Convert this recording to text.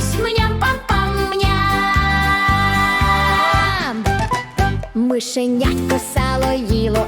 Бусь мням пам пам мням Мишенятко сало їло